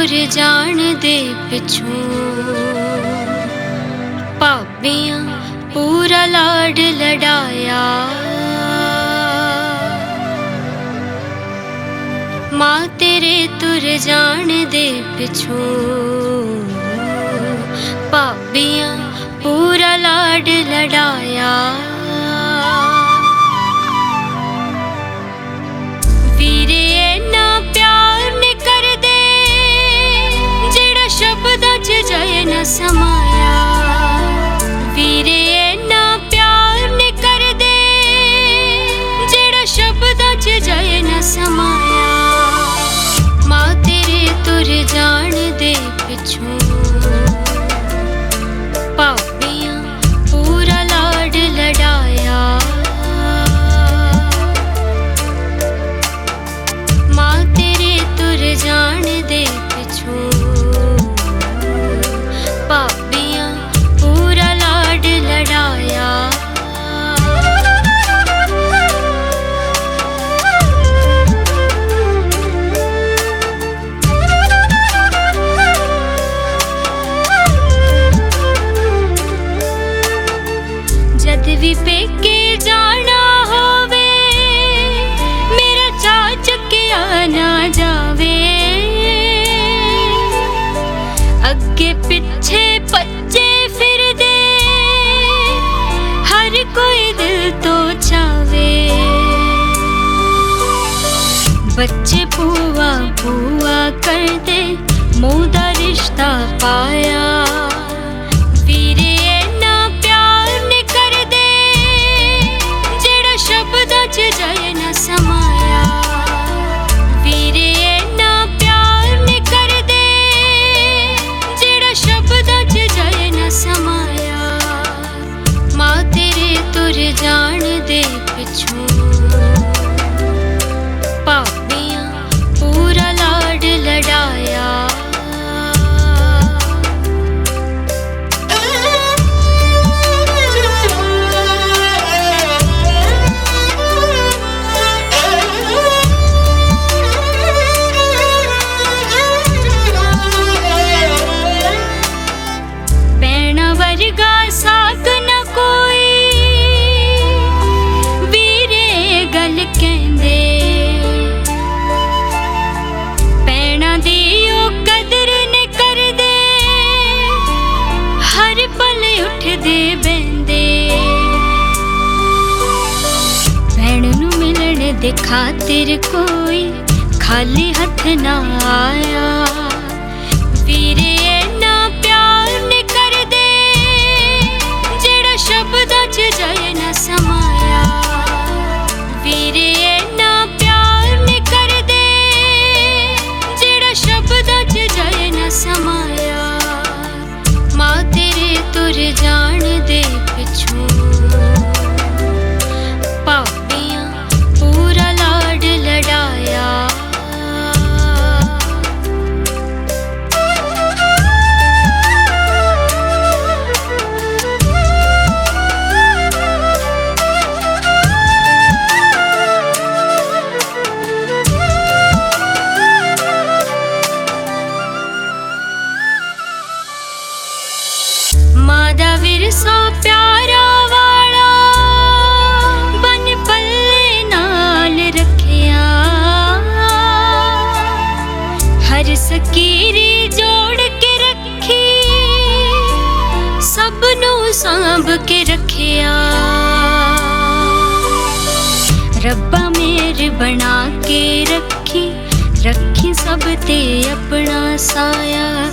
ਤੁਰ ਜਾਣ ਦੇ ਪਿਛੂ ਭਾਬੀਆਂ ਪੂਰਾ ਲਾਡ ਲੜਾਇਆ। ਮਾਂ ਤੇਰੇ ਤੁਰ ਜਾਣ ਦੇ ਪਿਛੂ ਭਾਬੀਆਂ ਪੂਰਾ ਲਾਡ ਲੜਾਇਆ। true. ਬੱਚੇ ਪੂਆ ਪੂਆ ਕਰਦੇ ਮੋਹ ਦਾ ਰਿਸ਼ਤਾ ਪਾਇਆ। ਲੈਣ ਦੇ ਖਾਤਰ ਕੋਈ ਖਾਲੀ ਹੱਥ ਨਾ ਆਇਆ। ਵੀਰੇ ਮਾਂ ਦਾ ਵਿਰਸਾ ਪਿਆਰਾ ਵਾਲਾ, ਬਨ ਪੱਲੇ ਨਾਲ ਰੱਖਿਆ। ਹਰ ਸਕੀਰੀ ਜੋੜ ਕੇ ਰੱਖੀ ਸਭ ਨੂੰ ਸਾਂਭ ਕੇ ਰੱਖਿਆ। ਰੱਬਾ ਮੇਰ ਬਣਾ ਕੇ ਰੱਖੀ ਰੱਖੀ ਸਭ ਤੇ ਆਪਣਾ ਸਾਇਆ।